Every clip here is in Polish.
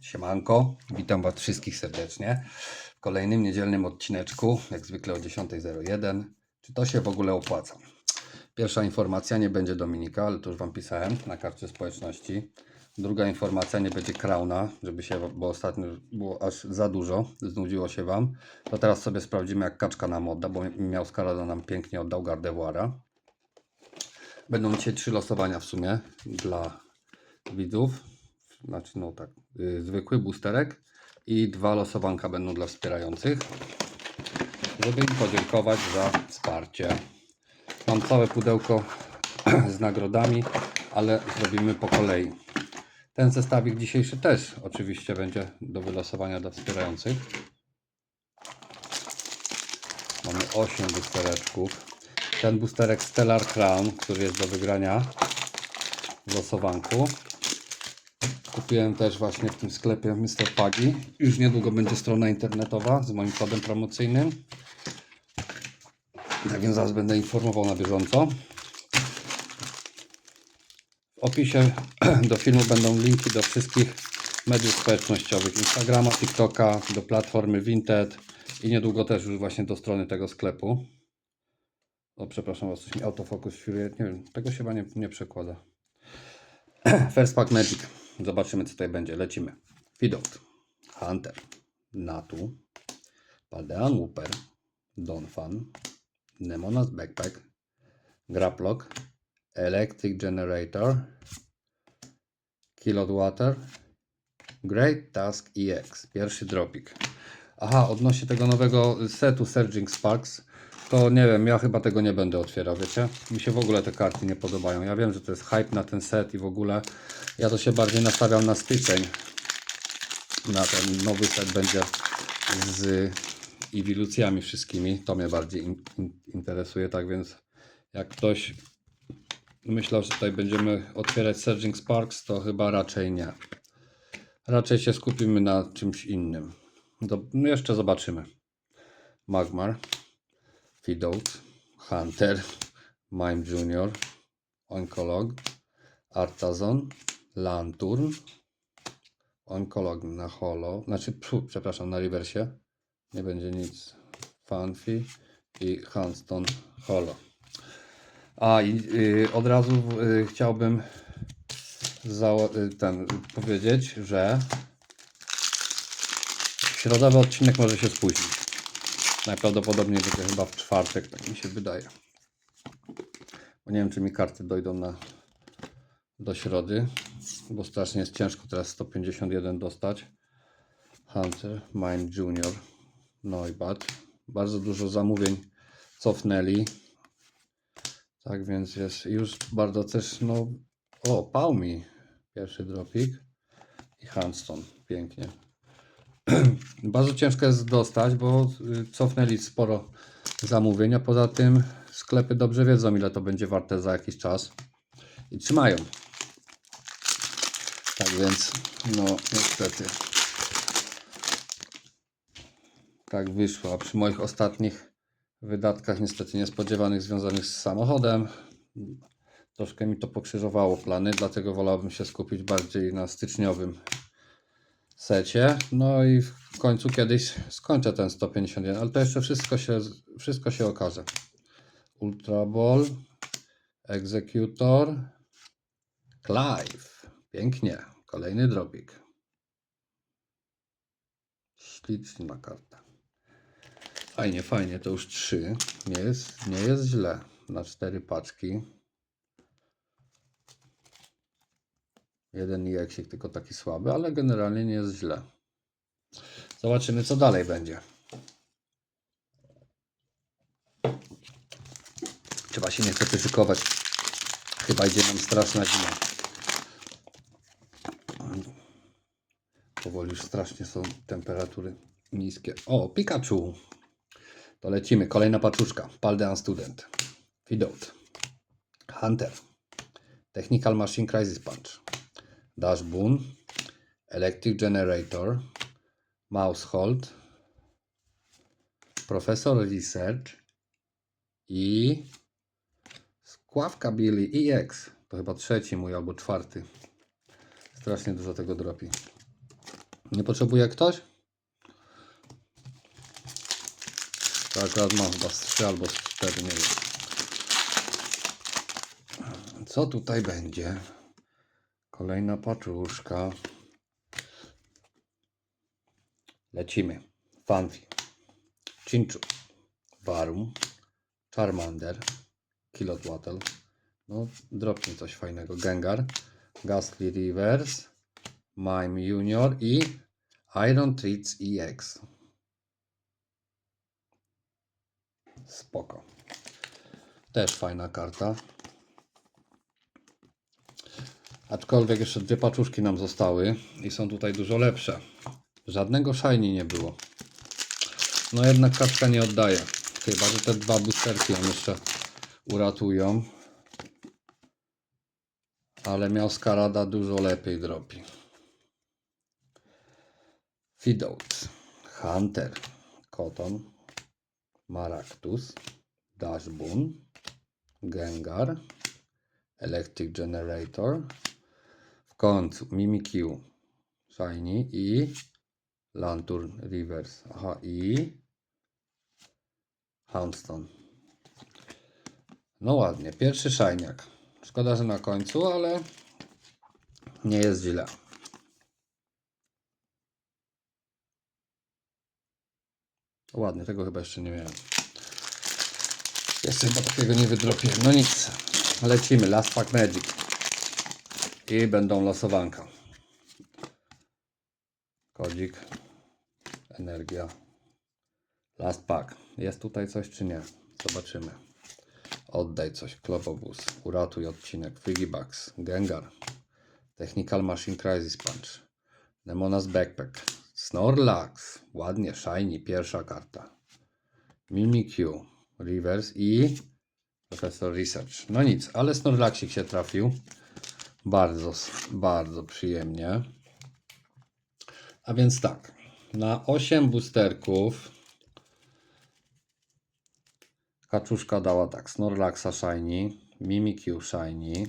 Siemanko, witam Was wszystkich serdecznie w kolejnym niedzielnym odcineczku, jak zwykle o 10.01. Czy to się w ogóle opłaca? Pierwsza informacja, nie będzie Dominika, ale to już Wam pisałem na karcie społeczności. Druga informacja, nie będzie Krauna, żeby się, bo ostatnio było aż za dużo, znudziło się Wam. To teraz sobie sprawdzimy, jak kaczka nam odda, bo miał Skarada nam pięknie oddał Gardevoira. Będą dzisiaj trzy losowania w sumie dla widzów. Znaczy, no tak, y, zwykły boosterek i dwa losowanka będą dla wspierających, żeby im podziękować za wsparcie. Mam całe pudełko z nagrodami, ale zrobimy po kolei. Ten zestawik dzisiejszy też oczywiście będzie do wylosowania dla wspierających. Mamy 8 boostereczków. Ten boosterek Stellar Crown, który jest do wygrania w losowanku. Kupiłem też właśnie w tym sklepie Mr. Pagi. Już niedługo będzie strona internetowa z moim kodem promocyjnym. Tak więc zaraz będę informował na bieżąco. W opisie do filmu będą linki do wszystkich mediów społecznościowych. Instagrama, TikToka, do platformy Vinted i niedługo też już właśnie do strony tego sklepu. O, przepraszam was, coś mi autofokus świruje. Nie wiem, tego się chyba nie, nie przekłada. First Pack Magic. Zobaczymy, co tutaj będzie. Lecimy. Fidot, Hunter, Natu, Paldean Wooper, Donphan, Nemonas Backpack, Graplock, Electric Generator, Kilot Water, Great Task EX. Pierwszy dropik. Aha, odnośnie tego nowego setu Surging Sparks, to nie wiem, ja chyba tego nie będę otwierał, wiecie? Mi się w ogóle te karty nie podobają. Ja wiem, że to jest hype na ten set i w ogóle ja to się bardziej nastawiam na styczeń. Na ten nowy set będzie z iwilucjami wszystkimi. To mnie bardziej in, in, interesuje, tak więc jak ktoś myślał, że tutaj będziemy otwierać Surging Sparks, to chyba raczej nie. Raczej się skupimy na czymś innym. Do, no jeszcze zobaczymy. Magmar. Fidout, Hunter, Mime Junior, Onkolog, Artazon, Lanturn, Onkolog na holo, znaczy, pfu, przepraszam, na rewersie, nie będzie nic, Fanfi i Hunston holo. A i y, od razu y, chciałbym y, ten, powiedzieć, że środowy odcinek może się spóźnić. Najprawdopodobniej będzie chyba w czwartek, tak mi się wydaje. Bo nie wiem, czy mi karty dojdą na, do środy, bo strasznie jest ciężko teraz 151 dostać. Hunter, Mine Junior, Noibat. Bardzo dużo zamówień cofnęli. Tak więc jest już bardzo też, no, o, Palmi, pierwszy dropik i Hanston, pięknie. Bardzo ciężko jest dostać, bo y, cofnęli sporo zamówień, a poza tym sklepy dobrze wiedzą, ile to będzie warte za jakiś czas i trzymają. Tak więc, no niestety. Tak wyszło. A przy moich ostatnich wydatkach, niestety niespodziewanych, związanych z samochodem, troszkę mi to pokrzyżowało plany, dlatego wolałbym się skupić bardziej na styczniowym secie. No i w końcu kiedyś skończę ten 151, ale to jeszcze wszystko się, wszystko się okaże. Ultra Ball, Executor, Clive. Pięknie. Kolejny dropik. Śliczna karta. Fajnie, fajnie. To już trzy. Nie jest, nie jest źle. Na cztery paczki. Jeden jeksik tylko taki słaby, ale generalnie nie jest źle. Zobaczymy, co dalej będzie. Trzeba się nie chce szykować. Chyba idzie nam straszna zima. Powoli już strasznie są temperatury niskie. O, Pikachu. To lecimy. Kolejna paczuszka. Paldean Student. Fidot. Hunter. Technical Machine Crisis Punch. Dash Electric Generator, Mouse Hold, Professor Research i Skławka Billy EX. To chyba trzeci mój albo czwarty. Strasznie dużo tego dropi. Nie potrzebuje ktoś? To akurat mam chyba z 3 albo z 4, nie wiem. Co tutaj będzie? Kolejna paczuszka. Lecimy. Fanfi. Chinchu. Varum. Charmander. Kilotwattle. No, dropnij coś fajnego. Gengar. Ghastly Reverse. Mime Junior i Iron Treats EX. Spoko. Też fajna karta. Aczkolwiek jeszcze dwie paczuszki nam zostały i są tutaj dużo lepsze. Żadnego shiny nie było. No jednak kartka nie oddaje. Chyba, że te dwa boosterki nam jeszcze uratują. Ale miał Skarada dużo lepiej dropi. Fidout, Hunter, Cotton, Maractus, Dashboon, Gengar, Electric Generator, końcu Mimikyu, Shiny i Lanturn Reverse. Aha, i Houndstone. No ładnie, pierwszy szajniak. Szkoda, że na końcu, ale nie jest źle. Ładnie, tego chyba jeszcze nie miałem. Jeszcze chyba takiego nie wydropiłem. No nic, lecimy. Last Pack Magic. I będą losowanka. Kodzik. Energia. Last Pack. Jest tutaj coś czy nie? Zobaczymy. Oddaj coś. Klopobus. Uratuj odcinek. Frigibax. Gengar. Technical Machine Crisis Punch. Nemonas Backpack. Snorlax. Ładnie, shiny. Pierwsza karta. Mimikyu. Reverse i Professor Research. No nic, ale Snorlaxik się trafił. Bardzo, bardzo przyjemnie. A więc tak. Na 8 boosterków Kaczuszka dała tak, Snorlaxa Shiny, Mimikyu Shiny,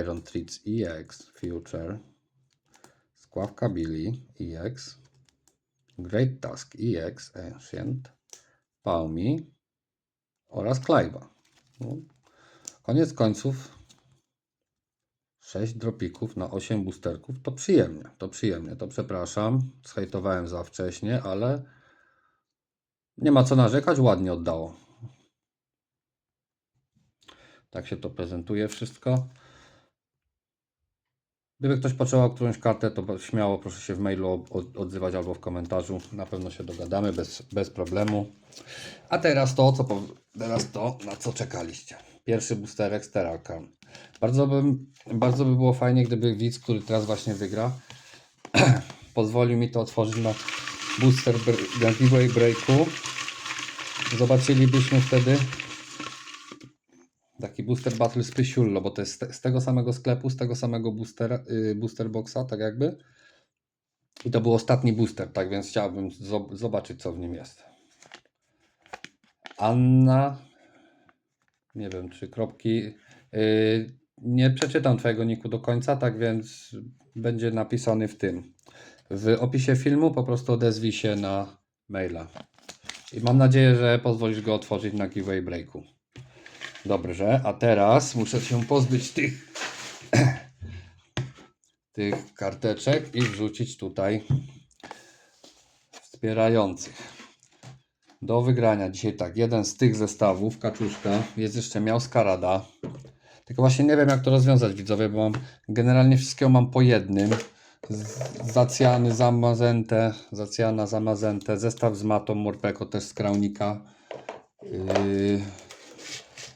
Iron Treats EX Future, Skławka Billy EX, Great Tusk EX Ancient, Palmi oraz Klajba. No, koniec końców 6 dropików na 8 boosterków to przyjemnie, to przyjemnie, to przepraszam, zhejtowałem za wcześnie, ale nie ma co narzekać, ładnie oddało. Tak się to prezentuje wszystko. Gdyby ktoś potrzebował którąś kartę, to śmiało proszę się w mailu od- odzywać albo w komentarzu. Na pewno się dogadamy bez, bez problemu. A teraz to, co teraz to, na co czekaliście. Pierwszy boosterek Steralkan. Bardzo, bym, bardzo by było fajnie, gdyby widz, który teraz właśnie wygra, pozwolił mi to otworzyć na booster na giveaway breaku. Zobaczylibyśmy wtedy taki booster Battle z Pysiullo, bo to jest z, te, z tego samego sklepu, z tego samego boostera, y, booster boxa, tak jakby. I to był ostatni booster, tak więc chciałbym zo- zobaczyć, co w nim jest. Anna, nie wiem, czy kropki. Nie przeczytam Twojego niku do końca, tak więc będzie napisany w tym. W opisie filmu po prostu odezwij się na maila. I mam nadzieję, że pozwolisz go otworzyć na giveaway breaku. Dobrze, a teraz muszę się pozbyć tych, tych karteczek i wrzucić tutaj wspierających. Do wygrania dzisiaj tak, jeden z tych zestawów, kaczuszka, jest jeszcze miał Skarada. Tylko właśnie nie wiem jak to rozwiązać widzowie, bo mam, generalnie wszystkiego mam po jednym. Zacjany, zamazente, zacjana, zamazente, zestaw z matą Morpeko też z Kraunika. Yy,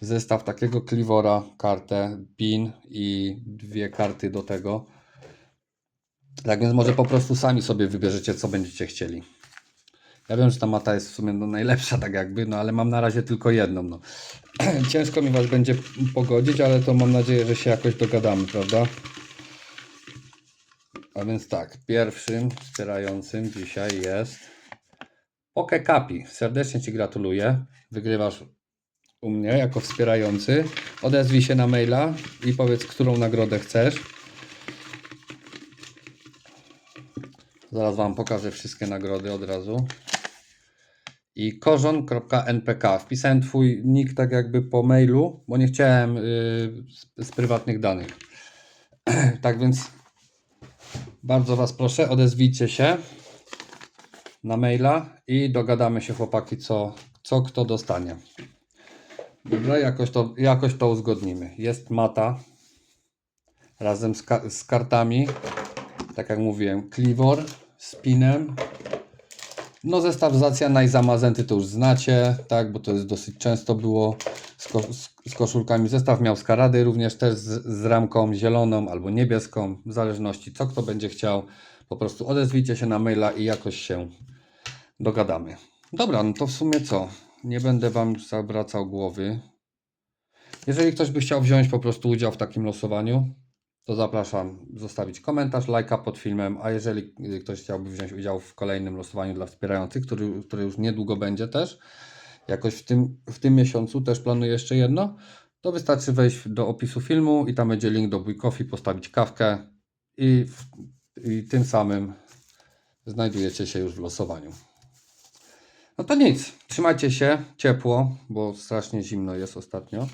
zestaw takiego Clivora, kartę, pin i dwie karty do tego. Tak więc może po prostu sami sobie wybierzecie, co będziecie chcieli. Ja wiem, że ta mata jest w sumie no, najlepsza, tak jakby, no ale mam na razie tylko jedną. No. Ciężko mi Was będzie pogodzić, ale to mam nadzieję, że się jakoś dogadamy, prawda? A więc tak, pierwszym wspierającym dzisiaj jest Poke Kapi. Serdecznie Ci gratuluję. Wygrywasz u mnie jako wspierający. Odezwij się na maila i powiedz, którą nagrodę chcesz. Zaraz Wam pokażę wszystkie nagrody od razu. I korzon.npk. Wpisałem Twój nick tak jakby po mailu, bo nie chciałem y, z, z prywatnych danych. tak więc bardzo Was proszę, odezwijcie się na maila i dogadamy się chłopaki, co, co kto dostanie. Dobra, jakoś to, jakoś to uzgodnimy. Jest mata razem z, ka- z kartami. Tak jak mówiłem, Clivor z pinem. No zestaw Zacjana i Zamazenty to już znacie, tak, bo to jest dosyć często było z, ko- z, koszulkami. Zestaw miał skarady również też z, z ramką zieloną albo niebieską, w zależności co kto będzie chciał. Po prostu odezwijcie się na maila i jakoś się dogadamy. Dobra, no to w sumie co? Nie będę Wam zawracał głowy. Jeżeli ktoś by chciał wziąć po prostu udział w takim losowaniu, to zapraszam zostawić komentarz, lajka pod filmem, a jeżeli y, ktoś chciałby wziąć udział w kolejnym losowaniu dla wspierających, który, który już niedługo będzie też, jakoś w tym, w tym miesiącu też planuję jeszcze jedno, to wystarczy wejść do opisu filmu i tam będzie link do Bój Coffee, postawić kawkę i, i tym samym znajdujecie się już w losowaniu. No to nic, trzymajcie się, ciepło, bo strasznie zimno jest ostatnio.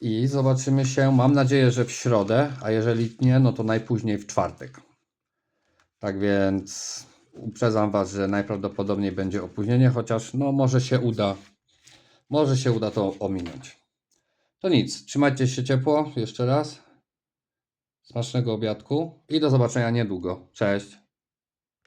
I zobaczymy się, mam nadzieję, że w środę, a jeżeli nie, no to najpóźniej w czwartek. Tak więc uprzedzam Was, że najprawdopodobniej będzie opóźnienie, chociaż no może się uda, może się uda to ominąć. To nic, trzymajcie się ciepło jeszcze raz. Smacznego obiadku i do zobaczenia niedługo. Cześć.